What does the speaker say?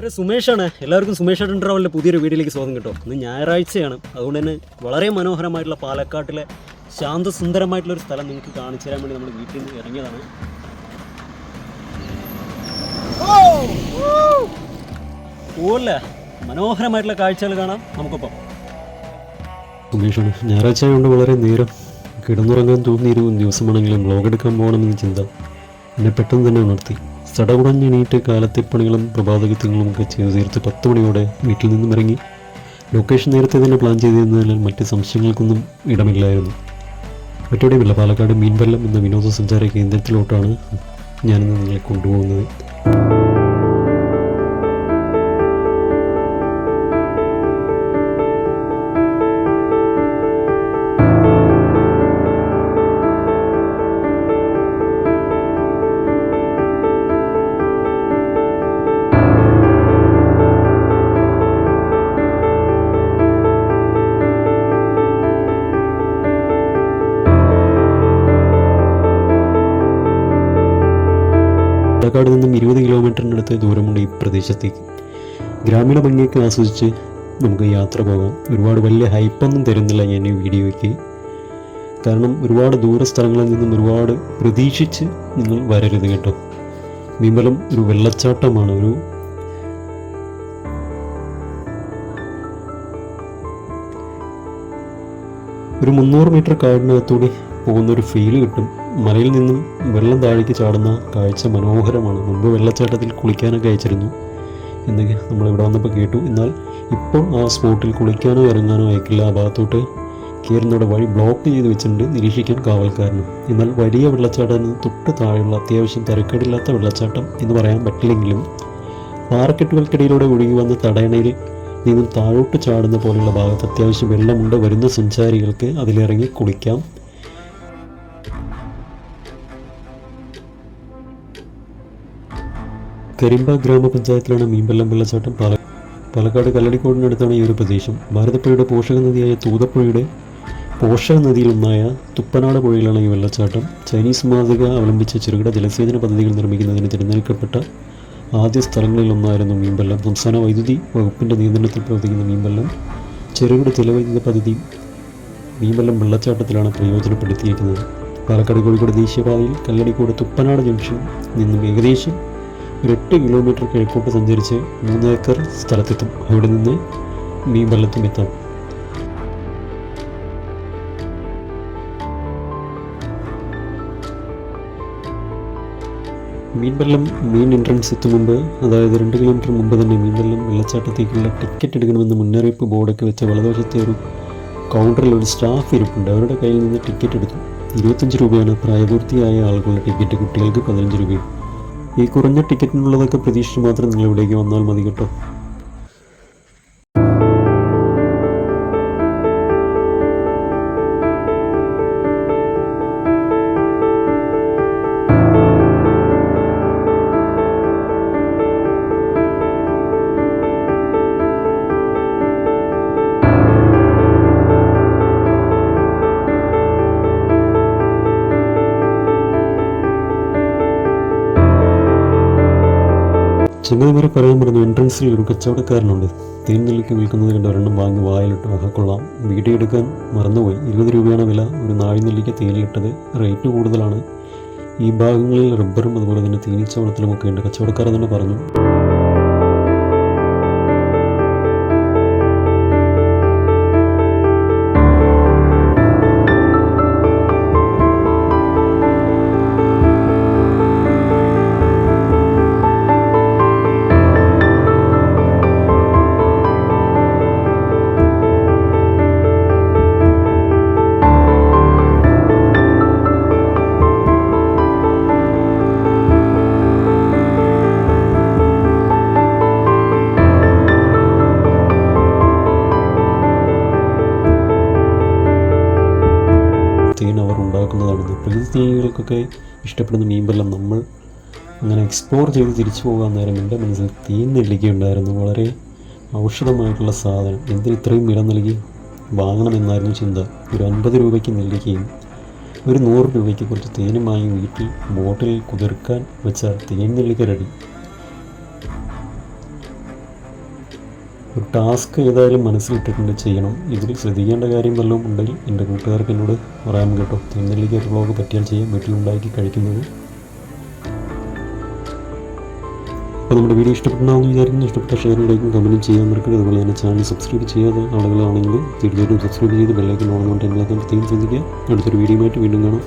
ഒരു സുമേഷാണ്. എല്ലാവർക്കും സുമേഷ് ഏട്ടൻ ട്രാവലിന്റെ പുതിയൊരു വീഡിയോയിലേക്ക് സ്വാഗതം കിട്ടും. ഇന്ന് ഞായറാഴ്ചയാണ്. അതുകൊണ്ട് തന്നെ വളരെ മനോഹരമായിട്ടുള്ള പാലക്കാട്ടിലെ ശാന്തസുന്ദരമായിട്ടുള്ള ഒരു സ്ഥലം നിങ്ങൾക്ക് കാണിച്ചു തരാൻ വേണ്ടി നമ്മൾ വീട്ടിൽ നിന്ന് ഇറങ്ങിയതാണ്. ഓല്ല മനോഹരമായിട്ടുള്ള കാഴ്ചകൾ കാണാം. നമുക്കൊപ്പം. സുമേഷാണ് ഞായറാഴ്ച ആയതുകൊണ്ട് വളരെ നേരം കിടന്നുറങ്ങാൻ തോന്നിയൊരു ദിവസമാണെങ്കിലും ബ്ലോഗ് എടുക്കാൻ പോകണമെന്ന് ചിന്ത. എന്നെ പെട്ടെന്ന് തന്നെ ഉണർത്തി. സടകുടഞ്ഞെണീറ്റ് കാലത്തെ പണികളും പ്രഭാതകൃത്യങ്ങളും ഒക്കെ ചെയ്തു തീർത്ത് പത്ത് മണിയോടെ വീട്ടിൽ നിന്നും ഇറങ്ങി. ലൊക്കേഷൻ നേരത്തെ തന്നെ പ്ലാൻ ചെയ്തിരുന്നതിനാൽ മറ്റ് സംശയങ്ങൾക്കൊന്നും ഇടമില്ലായിരുന്നു. മറ്റെവിടെയുമില്ല പാലക്കാട് മീൻവല്ലം എന്ന വിനോദസഞ്ചാര കേന്ദ്രത്തിലോട്ടാണ് ഞാനിന്ന് നിങ്ങളെ കൊണ്ടുപോകുന്നത്. പാലക്കാട് നിന്നും ഇരുപത് കിലോമീറ്ററിനടുത്ത് ദൂരമുണ്ട് ഈ പ്രദേശത്തേക്ക് ഗ്രാമീണ ഭംഗിയൊക്കെ ആസ്വദിച്ച് നമുക്ക് യാത്ര പോകാം. ഒരുപാട് വലിയ ഹൈപ്പൊന്നും തരുന്നില്ല ഞാൻ ഈ വീഡിയോയ്ക്ക്. കാരണം ഒരുപാട് ദൂര സ്ഥലങ്ങളിൽ നിന്നും ഒരുപാട് പ്രതീക്ഷിച്ച് നിങ്ങൾ വരരുത് കേട്ടോ. വിമലം ഒരു വെള്ളച്ചാട്ടമാണ് ഒരു ഒരു മുന്നൂറ് മീറ്റർ കാടിനകത്തൂടി പോകുന്ന ഒരു ഫീൽ കിട്ടും. മലയിൽ നിന്നും വെള്ളം താഴേക്ക് ചാടുന്ന കാഴ്ച മനോഹരമാണ്. മുൻപ് വെള്ളച്ചാട്ടത്തിൽ കുളിക്കാനൊക്കെ അയച്ചിരുന്നു എന്നൊക്കെ നമ്മൾ ഇവിടെ വന്നപ്പോൾ കേട്ടു. എന്നാൽ ഇപ്പോൾ ആ സ്പോട്ടിൽ കുളിക്കാനോ ഇറങ്ങാനോ അയക്കില്ല. ആ ഭാഗത്തോട്ട് കയറുന്നവിടെ വഴി ബ്ലോക്ക് ചെയ്ത് വെച്ചിട്ടുണ്ട് നിരീക്ഷിക്കാൻ കാവൽക്കാരനും. എന്നാൽ വലിയ വെള്ളച്ചാട്ടത്തിന് തൊട്ട് താഴെയുള്ള അത്യാവശ്യം തിരക്കേടില്ലാത്ത വെള്ളച്ചാട്ടം എന്ന് പറയാൻ പറ്റില്ലെങ്കിലും പാറക്കെട്ടുകൾക്കിടയിലൂടെ ഒഴുകി വന്ന തടയണയിൽ നിന്നും താഴോട്ട് ചാടുന്ന പോലെയുള്ള ഭാഗത്ത് അത്യാവശ്യം വെള്ളമുണ്ട്. വരുന്ന സഞ്ചാരികൾക്ക് അതിലിറങ്ങി കുളിക്കാം. കരിമ്പ ഗ്രാമപഞ്ചായത്തിലാണ് മീൻവെള്ളം വെള്ളച്ചാട്ടം പാല പാലക്കാട് കല്ലടിക്കോടിനടുത്താണ് ഈ ഒരു പ്രദേശം. ഭാരതപ്പുഴയുടെ പോഷക നദിയായ തൂതപ്പുഴയുടെ പോഷക നദിയിലൊന്നായ തുപ്പനാട് പുഴയിലാണ് ഈ വെള്ളച്ചാട്ടം. ചൈനീസ് മാതൃക അവലംബിച്ച ചെറുകിട ജലസേചന പദ്ധതികൾ നിർമ്മിക്കുന്നതിന് തിരഞ്ഞെടുക്കപ്പെട്ട ആദ്യ സ്ഥലങ്ങളിലൊന്നായിരുന്നു മീൻവെള്ളം സംസ്ഥാന വൈദ്യുതി വകുപ്പിന്റെ നിയന്ത്രണത്തിൽ പ്രവർത്തിക്കുന്ന മീൻവെള്ളം ചെറുകിട ജലവൈദ്യുത പദ്ധതി മീൻവെള്ളം വെള്ളച്ചാട്ടത്തിലാണ് പ്രയോജനപ്പെടുത്തിയിരിക്കുന്നത്. പാലക്കാട് കോഴിക്കോട് ദേശീയപാതയിൽ കല്ലടിക്കോട് തുപ്പനാട് ജംഗ്ഷൻ നിന്നും ഏകദേശം എട്ട് കിലോമീറ്റർ കിഴക്കോട്ട് സഞ്ചരിച്ച് മൂന്ന് ഏക്കർ സ്ഥലത്തെത്തും. അവിടെ നിന്ന് മീൻ വെള്ളത്തും എത്താം. മീൻവെള്ളം മെയിൻ എൻട്രൻസ് എത്തും അതായത് രണ്ട് കിലോമീറ്റർ മുമ്പ് തന്നെ മീൻവെള്ളം വെള്ളച്ചാട്ടത്തേക്കുള്ള ടിക്കറ്റ് എടുക്കണമെന്ന് മുന്നറിയിപ്പ് ബോർഡൊക്കെ വെച്ച വലതുവശത്തെ ഒരു കൗണ്ടറിൽ ഒരു സ്റ്റാഫ് ഇരിപ്പുണ്ട്. അവരുടെ കയ്യിൽ നിന്ന് ടിക്കറ്റ് എടുക്കും ഇരുപത്തഞ്ച് രൂപയാണ് പ്രായപൂർത്തിയായ ആളുകളുടെ ടിക്കറ്റ് കുട്ടികൾക്ക് പതിനഞ്ച് രൂപയും ഈ കുറഞ്ഞ ടിക്കറ്റിനുള്ളതൊക്കെ പ്രതീക്ഷിച്ച് മാത്രം നിങ്ങൾ ഇവിടേക്ക് വന്നാൽ മതി കേട്ടോ. ചങ്ങാതി വരെ പറയാൻ പറഞ്ഞു എൻട്രൻസിൽ ഒരു കച്ചവടക്കാരനുണ്ട്. തേൻ നെല്ലിക്ക് വിൽക്കുന്നത് കണ്ട് ഒരെണ്ണം വാങ്ങി വായിലിട്ട് ആഹക്കൊള്ളാം വീഡിയോ എടുക്കാൻ മറന്നുപോയി. ഇരുപത് രൂപയാണ് വില. ഒരു നാഴി നെല്ലിക്ക് തേനിലിട്ടത് റേറ്റ് കൂടുതലാണ്. ഈ ഭാഗങ്ങളിൽ റബ്ബറും അതുപോലെ തന്നെ തേനീച്ചവളത്തിലും ഒക്കെ ഉണ്ട്. കച്ചവടക്കാരൻ തന്നെ പറഞ്ഞു. ഉണ്ടാക്കുന്നതാണെന്ന് ഇഷ്ടപ്പെടുന്ന മീമ്പെല്ലാം നമ്മൾ അങ്ങനെ എക്സ്പ്ലോർ ചെയ്ത് തിരിച്ചു പോകാൻ നേരം എന്റെ മനസ്സിൽ തീ നെല്ലിക്കുണ്ടായിരുന്നു വളരെ ഔഷധമായിട്ടുള്ള സാധനം. എന്തിന് ഇത്രയും വില നൽകി? വാങ്ങണമെന്നായിരുന്നു ചിന്ത. ഒരു അൻപത് രൂപയ്ക്ക് നെല്ലിക്കയും ഒരു നൂറ് രൂപയ്ക്ക് കുറച്ച് തേനും വീട്ടിൽ ബോട്ടിൽ കുതിർക്കാൻ വെച്ചാൽ തേൻ നെല്ലിക്ക റെഡി. ഒരു ടാസ്ക് ഏതായാലും മനസ്സിലിട്ടിട്ടുണ്ട് ചെയ്യണം. ഇതിൽ ശ്രദ്ധിക്കേണ്ട കാര്യം വല്ലതും ഉണ്ടെങ്കിൽ എന്റെ കൂട്ടുകാർക്ക് എന്നോട് പറയാൻ കേട്ടോ. തിരുനെല്ലിക്ക് ഒരു വ്ളോഗ് പറ്റിയാൽ ചെയ്യാം. വീട്ടിലുണ്ടാക്കി കഴിക്കുന്നത്. അപ്പോൾ നമ്മുടെ വീഡിയോ ഇഷ്ടപ്പെടണമെന്ന് വിചാരിക്കുന്നു. ഇഷ്ടപ്പെട്ട ഷെയർ ലൈക്കും കമന്റും ചെയ്യാൻ മറക്കരുത്. അതുപോലെ തന്നെ ചാനൽ സബ്സ്ക്രൈബ് ചെയ്യാത്ത ആളുകളാണെങ്കിൽ തീർച്ചയായിട്ടും സബ്സ്ക്രൈബ് ചെയ്ത് ബെല്ലൈക്കൻ ഓണം കൊണ്ട് എല്ലാവർക്കും പ്രത്യേകം ശ്രദ്ധിക്കുക. അടുത്തൊരു വീഡിയോ ആയിട്ട് വീണ്ടും കാണാം.